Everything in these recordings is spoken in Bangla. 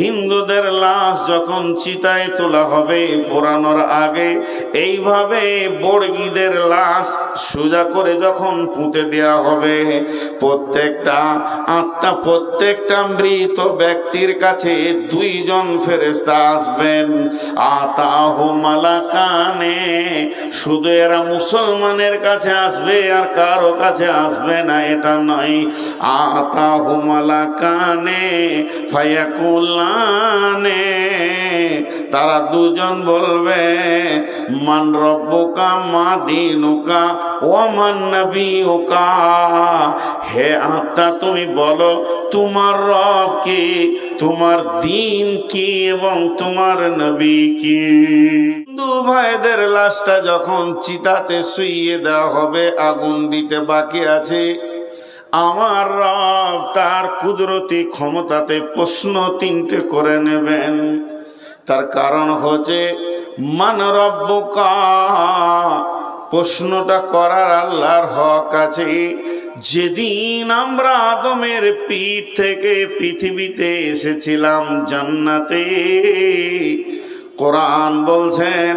হিন্দুদের লাশ যখন চিতায় তোলা হবে পোড়ানোর আগে, এইভাবে বর্গীদের লাশ সোজা করে যখন পুঁতে দেওয়া হবে, প্রত্যেকটা আত্মা, প্রত্যেকটা মৃত ব্যক্তির কাছে দুইজন ফেরেস্তা আসবেন। আতাহ মালাকানে, শুধু এরা মুসলমানের কাছে আসবে আর কারও কাছে আসবে না, এটা নয়। আতাহ মালাকানে ফায়াকুল্লানে তারা দুজন বলবে, মান রব্বুকা, মা দিনুকা ও মান নবীকা হে আত্মা, তুমি বলো, তোমার রব কি? তোমার দিন কি এবং তোমার নবী কি? হিন্দু ভাইদের লাশটা যখন চিতাতে শুইয়ে দেওয়া হবে, আগুন দিতে বাকি আছে। আমার রব তার কুদরতি ক্ষমতাতে প্রশ্ন তিনটে করে নেবেন। তার কারণ হচ্ছে, মান রব্বকা, প্রশ্নটা করার আল্লাহর হক আছে। যেদিন আমরা আদমের পিঠ থেকে পৃথিবীতে এসেছিলাম জান্নাতে, কোরআন বলছেন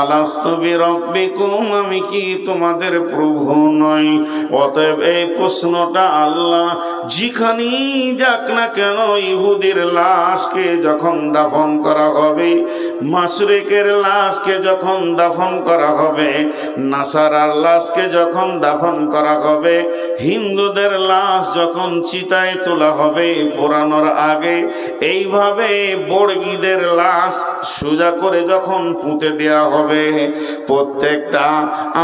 আলাস্তবি রব্বিকুম আমি কি তোমাদের প্রভু নই? অতএব এই প্রশ্নটা আল্লাহ যেখানেই যাক না কেন ইহুদির লাশকে যখন দাফন করা হবে মাসরেকের লাশকে যখন দাফন করা হবে, নাসারার লাশকে যখন দাফন করা হবে, হিন্দুদের লাশ যখন চিতায় তোলা হবে পোড়ানোর আগে, এইভাবে বর্গীদের লাশ সোজা করে যখন পুঁতে দেওয়া হবে প্রত্যেকটা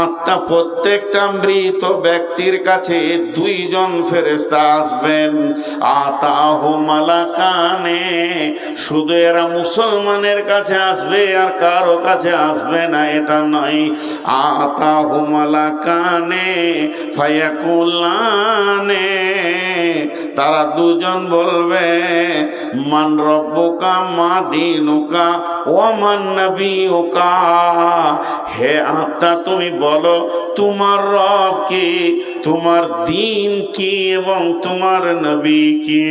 আত্মা, প্রত্যেকটা মৃত ব্যক্তির কাছে দুইজন ফেরেস্তা আসবেন। আতাহ শুধু এরা মুসলমানের কাছে আসবে আর কারও কাছে আসবে না, এটা নয়। আতাহ মালাকানে, ফায়াকুল্লানে, তারা দুজন বলবে, মান রব্বকা, মা দিনুকা ও মান নবীকা হে আত্মা, তুমি বলো, তোমার রব কি? তোমার দিন কি এবং তোমার নবী কি?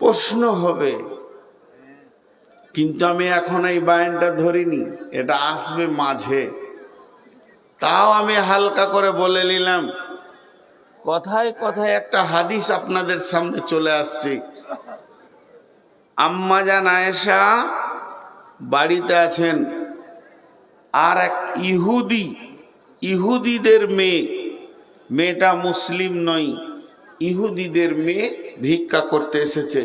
প্রশ্ন হবে, কিন্তু আমি এখন এই বায়নটা ধরিনি, এটা আসবে মাঝে। তাও আমি হালকা করে বলে নিলাম, কথায় কথায় একটা হাদিস আপনাদের সামনে চলে আসছে। আম্মাজান আয়েশা বাড়িতে আছেন। আর এক ইহুদি, ইহুদিদের মেয়ে, মেয়েটা মুসলিম নয়, ইহুদিদের মেয়ে ভিক্ষা করতে এসেছে।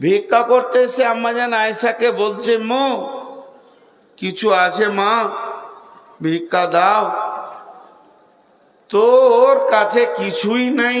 ভিক্ষা করতে এসে আম্মাজান আয়েশাকে বলছে, মো, কিছু আছে মা, ভিক্ষা দাও। তোর কাছে কিছুই নাই।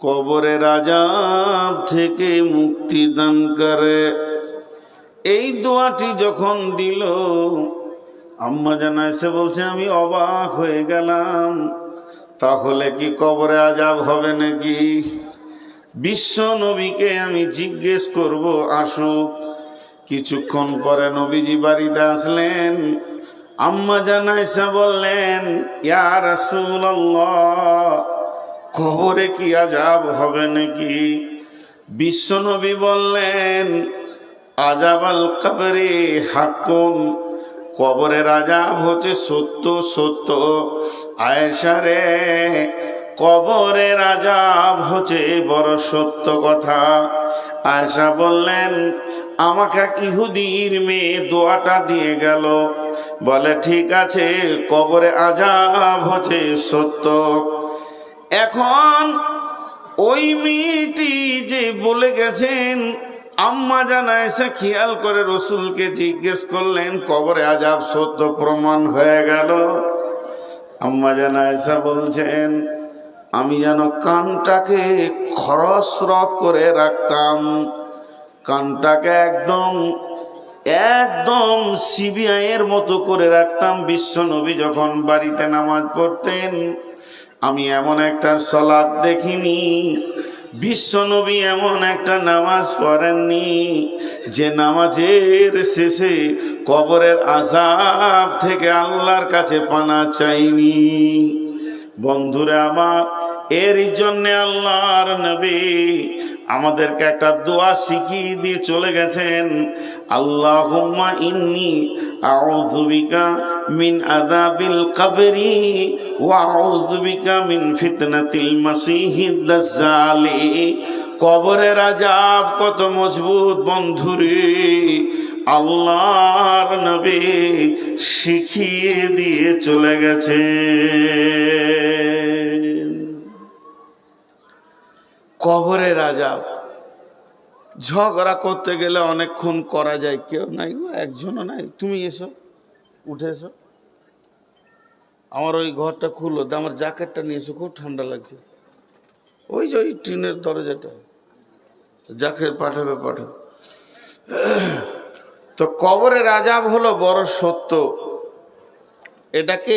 কবরের আজাব থেকে মুক্তি দান করে। এই দোয়াটি যখন দিল, আম্মা জানা এসে বলছে, আমি অবাক হয়ে গেলাম। তাহলে কি কবরে আজাব হবে নাকি? বিশ্ব নবীকে আমি জিজ্ঞেস করব, আসুক। কিছুক্ষণ পরে নবীজি বাড়িতে আসলেন। আম্মা জানাইসা বললেন ইয়ার রাসূলুল্লাহ কবরে কি আজাব হবে নাকি? বিশ্বনবী বললেন আজাবাল কবরে হাকুন কবরের আজাব হচ্ছে সত্য সত্য। আয়েশা রে, কবরের আজাব হচ্ছে বড় সত্য কথা। আয়সা বললেন, আমাকে ইহুদির মেয়ে দোয়াটা দিয়ে গেল। বলে, ঠিক আছে, কবরে আজাব হচ্ছে সত্য। এখন ওই মেয়েটি যে বলে গেছেন, আম্মা জানা এসে খেয়াল করে রসুলকে জিজ্ঞেস করলেন, কবরে আজাব সত্য প্রমাণ হয়ে গেল? আম্মা জানা এসে বলছেন, আমি যেন কানটাকে খরস্রত করে রাখতাম। কানটাকে একদম একদম সিবিআইয়ের মতো করে রাখতাম। বিশ্ব নবী যখন বাড়িতে নামাজ পড়তেন আমি এমন একটা সলাদ দেখিনি। বিশ্ব নবী এমন একটা নামাজ পড়েননি। যে নামাজের শেষে কবরের আজাব থেকে আল্লাহর কাছে পানা চাইনি। বন্ধুরা আমার এর জন্যে আল্লাহর নবী আমাদেরকে একটা দোয়া শিখিয়ে দিয়ে চলে গেছেন। আল্লাহুম্মা ইন্নি আউযু বিকা মিন আযাবিল কবরি ওয়া আউযু বিকা মিন ফিতনাতিল মাসিহিদ দাজ্জালি। কবরের আজাব কত মজবুত বন্ধুরে আল্লাহর নবী শিখিয়ে দিয়ে চলে গেছে কবরের আজাব ঝগড়া করতে গেলে অনেকক্ষণ করা যায়। কেউ নাই গো, একজনও নাই। তুমি এসো, উঠে এসো। আমার ওই ঘরটা খুললো আমার জ্যাকেটটা নিয়ে এসো, খুব ঠান্ডা লাগছে। ওই যে ওই টিনের দরজাটা। জ্যাকেট পাঠাবে পাঠাবে তো কবরের আজাব হলো বড় সত্য। এটাকে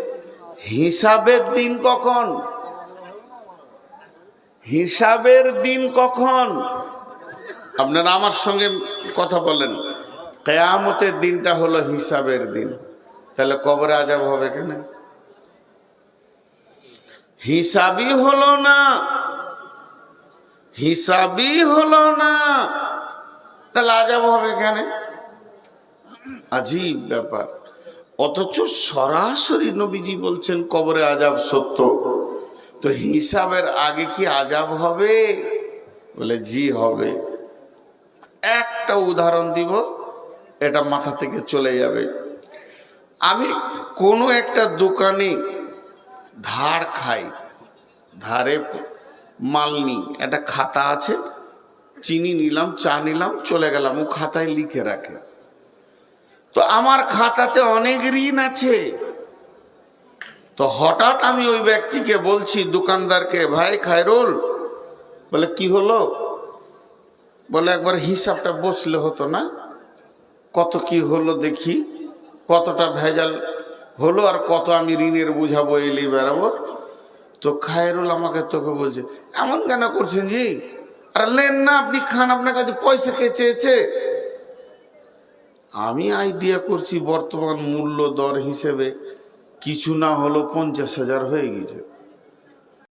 হিসাবের দিন কখন? হিসাবের দিন কখন? আপনারা আমার সঙ্গে কথা বলেন। কেয়ামতের দিনটা হলো হিসাবের দিন। তাহলে কবরে আজাব হবে কেন? হিসাবই হলো না। হিসাবই হলো না। তাহলে আজাব হবে কেন? আজীব ব্যাপার। অথচ সরাসরি নবীজি বলছেন, কবরে আজাব সত্য। তো হিসাবের আগে কি আজাব হবে? বলে, জি, হবে। একটা উদাহরণ দিব, এটা মাথা থেকে চলে যাবে। আমি কোনো একটা দোকানে ধার খাই, ধারে মাল নিই, একটা খাতা আছে, চিনি নিলাম, চা নিলাম, চলে গেলাম, ও খাতায় লিখে রাখে। তো আমার খাতাতে অনেক ঋণ আছে। তো হঠাৎ আমি ওই ব্যক্তিকে বলছি, দোকানদারকে, ভাই খায়রুল। বলে, কি হলো? বলে, একবার হিসাবটা বসলে হতো না। কত কি হলো দেখি, কতটা ভেজাল হলো আর কত আমি ঋণের বুঝাবো এলি বেড়াবো। তো খায়রুল আমাকে তোকে বলছে, এমন কেন করছেন জি? আর, নেন না, আপনি খান, আপনার কাছে পয়সা কে চেয়েছে? আমি আইডিয়া করছি বর্তমান মূল্য দর হিসেবে কিছু না হলো পঞ্চাশ হাজার হয়ে গেছে।